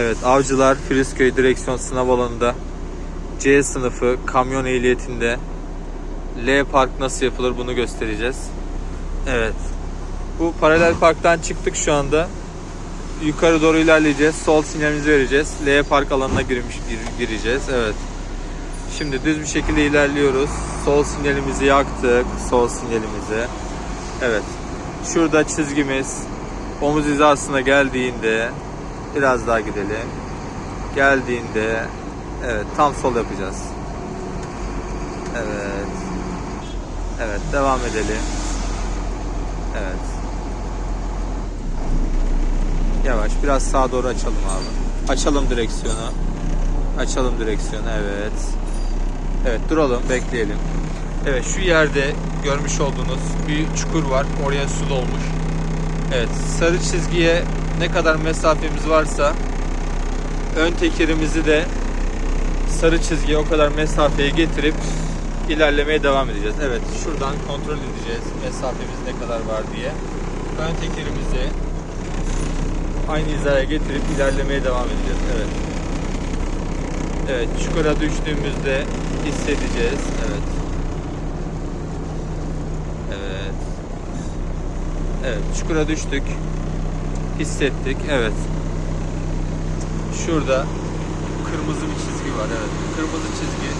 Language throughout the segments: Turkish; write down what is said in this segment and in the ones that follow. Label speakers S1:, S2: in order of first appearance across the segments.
S1: Evet, Avcılar Filizköy direksiyon sınav alanında C sınıfı kamyon ehliyetinde L park nasıl yapılır bunu göstereceğiz. Evet. Bu paralel parktan çıktık şu anda. Yukarı doğru ilerleyeceğiz. Sol sinyalimizi vereceğiz. L park alanına girmiş gir- gireceğiz. Evet. Şimdi düz bir şekilde ilerliyoruz. Sol sinyalimizi yaktık. Sol sinyalimizi. Evet. Şurada çizgimiz omuz hizasına geldiğinde biraz daha gidelim. Geldiğinde evet tam sol yapacağız. Evet. Evet devam edelim. Evet. Yavaş biraz sağa doğru açalım abi. Açalım direksiyonu. Açalım direksiyonu evet. Evet duralım bekleyelim. Evet şu yerde görmüş olduğunuz bir çukur var. Oraya su dolmuş. Evet sarı çizgiye ne kadar mesafemiz varsa ön tekerimizi de sarı çizgiye o kadar mesafeye getirip ilerlemeye devam edeceğiz. Evet şuradan kontrol edeceğiz mesafemiz ne kadar var diye. Ön tekerimizi aynı hizaya getirip ilerlemeye devam edeceğiz. Evet. Evet çukura düştüğümüzde hissedeceğiz. Evet. Evet. Evet çukura düştük. Hissettik. Evet. Şurada kırmızı bir çizgi var. Evet. Kırmızı çizgi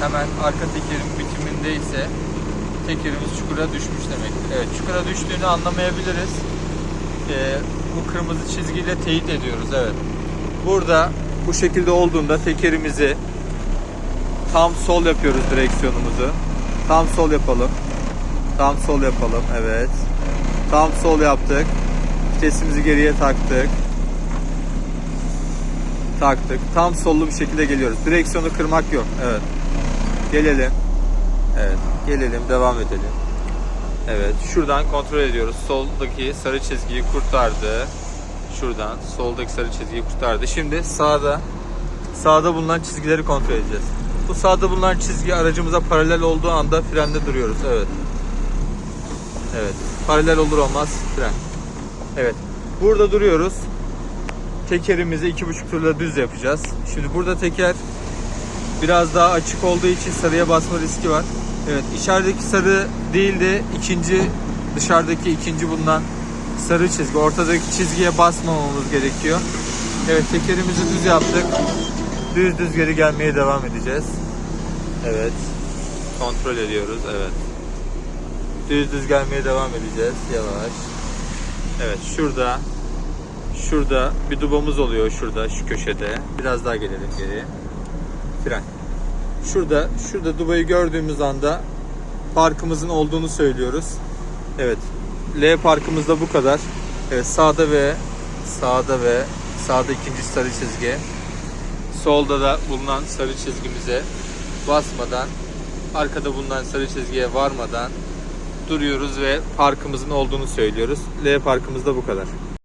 S1: hemen arka tekerin bitiminde ise tekerimiz çukura düşmüş demektir. Evet çukura düştüğünü anlamayabiliriz. Ee, bu kırmızı çizgiyle teyit ediyoruz. Evet. Burada bu şekilde olduğunda tekerimizi tam sol yapıyoruz direksiyonumuzu. Tam sol yapalım. Tam sol yapalım. Evet. Tam sol yaptık. Vitesimizi geriye taktık. Taktık. Tam sollu bir şekilde geliyoruz. Direksiyonu kırmak yok. Evet. Gelelim. Evet. Gelelim. Devam edelim. Evet. Şuradan kontrol ediyoruz. Soldaki sarı çizgiyi kurtardı. Şuradan soldaki sarı çizgiyi kurtardı. Şimdi sağda sağda bulunan çizgileri kontrol edeceğiz. Bu sağda bulunan çizgi aracımıza paralel olduğu anda frende duruyoruz. Evet. Evet. Paralel olur olmaz fren. Evet. Burada duruyoruz. Tekerimizi iki buçuk turla düz yapacağız. Şimdi burada teker biraz daha açık olduğu için sarıya basma riski var. Evet. içerideki sarı değil de ikinci dışarıdaki ikinci bulunan sarı çizgi. Ortadaki çizgiye basmamamız gerekiyor. Evet tekerimizi düz yaptık. Düz düz geri gelmeye devam edeceğiz. Evet. Kontrol ediyoruz. Evet. Düz düz gelmeye devam edeceğiz. Yavaş. Evet şurada şurada bir dubamız oluyor şurada şu köşede. Biraz daha gelelim geri. Fren. Şurada şurada dubayı gördüğümüz anda parkımızın olduğunu söylüyoruz. Evet. L parkımız da bu kadar. Evet sağda ve sağda ve sağda ikinci sarı çizgi. Solda da bulunan sarı çizgimize basmadan arkada bulunan sarı çizgiye varmadan duruyoruz ve parkımızın olduğunu söylüyoruz. L parkımız da bu kadar.